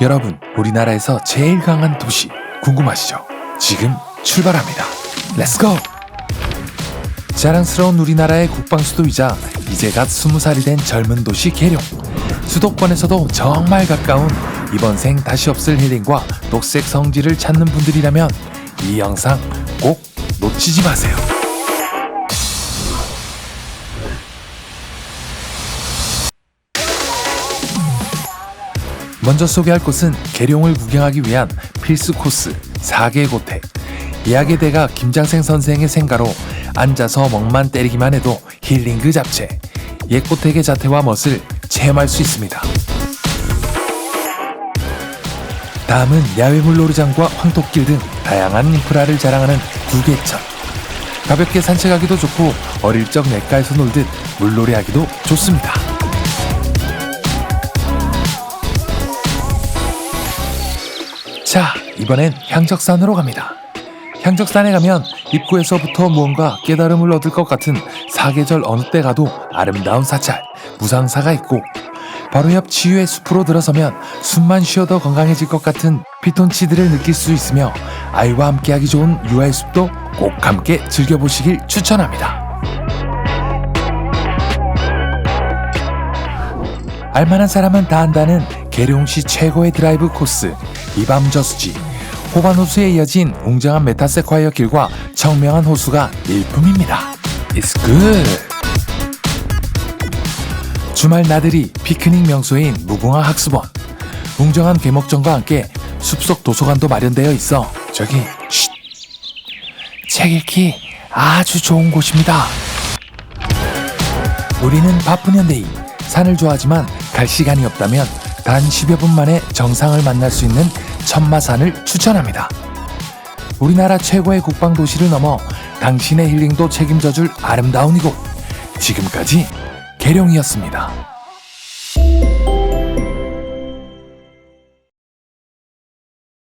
여러분, 우리나라에서 제일 강한 도시 궁금하시죠? 지금 출발합니다. 렛츠 고! 자랑스러운 우리나라의 국방수도이자 이제 갓 20살이 된 젊은 도시 계룡. 수도권에서도 정말 가까운 이번 생 다시 없을 힐링과 녹색 성지를 찾는 분들이라면 이 영상 꼭 놓치지 마세요. 먼저 소개할 곳은 계룡을 구경하기 위한 필수 코스 4개 고택. 예약의 대가 김장생 선생의 생가로 앉아서 멍만 때리기만 해도 힐링 그 잡채. 옛 고택의 자태와 멋을 체험할 수 있습니다. 다음은 야외 물놀이장과 황토길 등 다양한 인프라를 자랑하는 구계천. 가볍게 산책하기도 좋고 어릴 적 냇가에서 놀듯 물놀이하기도 좋습니다. 자, 이번엔 향적산으로 갑니다. 향적산에 가면 입구에서부터 무언가 깨달음을 얻을 것 같은 사계절 어느 때 가도 아름다운 사찰, 무상사가 있고 바로 옆 치유의 숲으로 들어서면 숨만 쉬어도 건강해질 것 같은 피톤치드를 느낄 수 있으며 아이와 함께하기 좋은 유아의 숲도 꼭 함께 즐겨보시길 추천합니다. 알만한 사람은 다 안다는 계룡시 최고의 드라이브 코스 이밤 저수지 호반 호수에 이어진 웅장한 메타세콰이어 길과 청명한 호수가 일품입니다. It's good. 주말 나들이 피크닉 명소인 무궁화 학습원 웅장한 괴목전과 함께 숲속 도서관도 마련되어 있어 저기 쉿. 책 읽기 아주 좋은 곳입니다. 우리는 바쁜 현대인 산을 좋아하지만 갈 시간이 없다면 단 10여 분 만에 정상을 만날 수 있는 천마산을 추천합니다. 우리나라 최고의 국방 도시를 넘어 당신의 힐링도 책임져 줄 아름다운 이곳. 지금까지 계룡이었습니다.